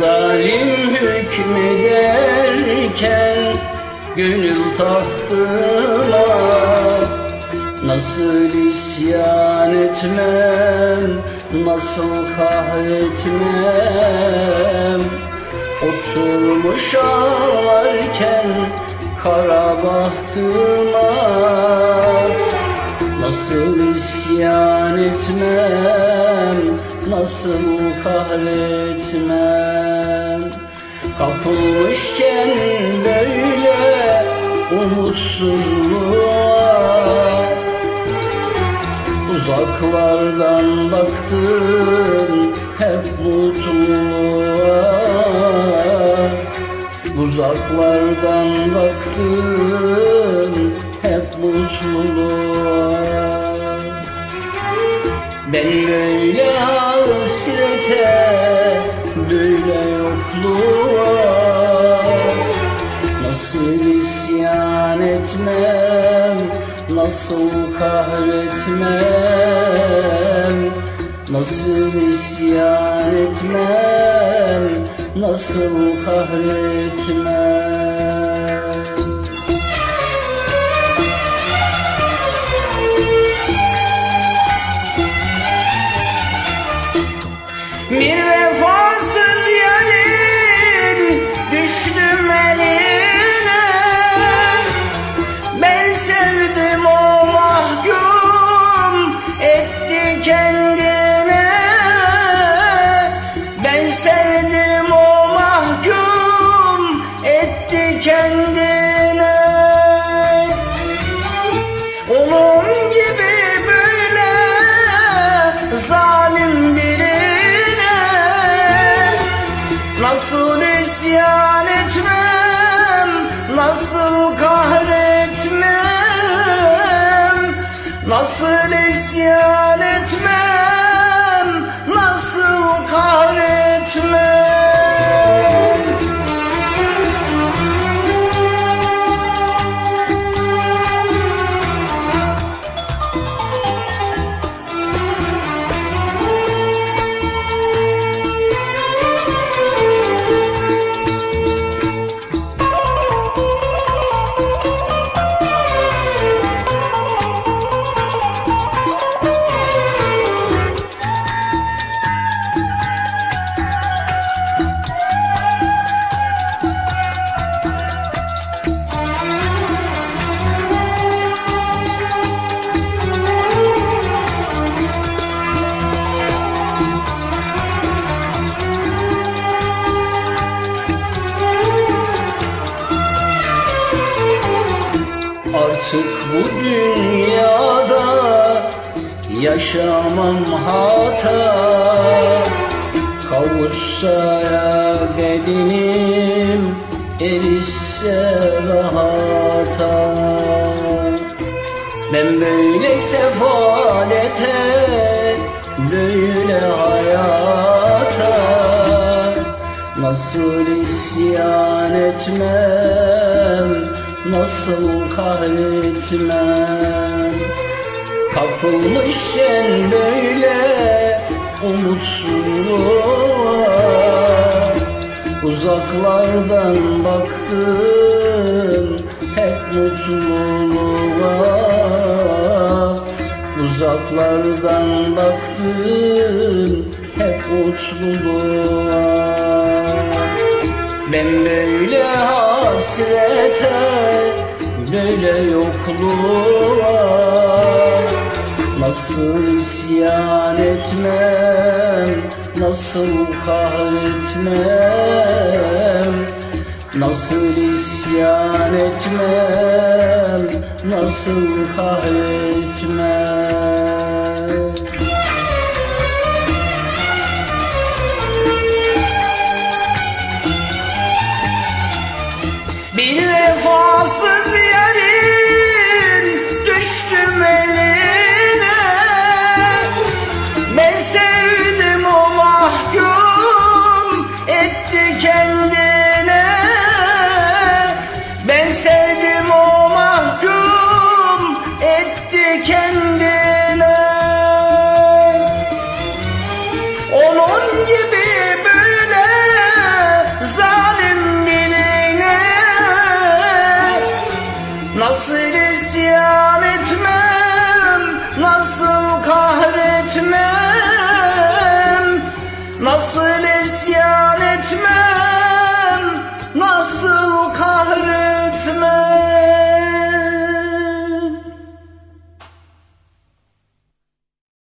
zalim hükmederken gönül tahtına Nasıl isyan etmem, nasıl kahretmem? Oturmuş ağlarken kara bahtıma. Nasıl isyan etmem, nasıl kahretmem? Kapılmışken böyle umutsuzluğa Uzaklardan baktım hep mutluluğa. Uzaklardan baktım hep mutluluğa Ben böyle hasrete, böyle yokluğa Nasıl isyan etmem, nasıl kahretmem? Nasıl isyan etmem, nasıl kahretmem Bir vefasız yarın düştüm eline. Ben sevdim o mahkum etti kendine. Ben sevdim o mahkum etti kendine. Onun gibi böyle zalim Nasıl isyan etmem, nasıl kahretmem? Nasıl isyan etmem, nasıl kahretmem Artık bu dünyada yaşamam hata. Kavuşsa ya bedenim erişse rahata. Ben böyle sefalete böyle hayata Nasıl isyan etmem Nasıl kahretmem Kapılmışken böyle umutsuzluğa. Uzaklardan baktım hep mutluluğa. Uzaklardan baktım hep mutluluğa Ben böyle hasrete, böyle yokluğa Nasıl isyan etmem Nasıl kahretmem Nasıl isyan etmem Nasıl kahretmem vefasız yerin isyan etmem, nasıl kahretmem Nasıl isyan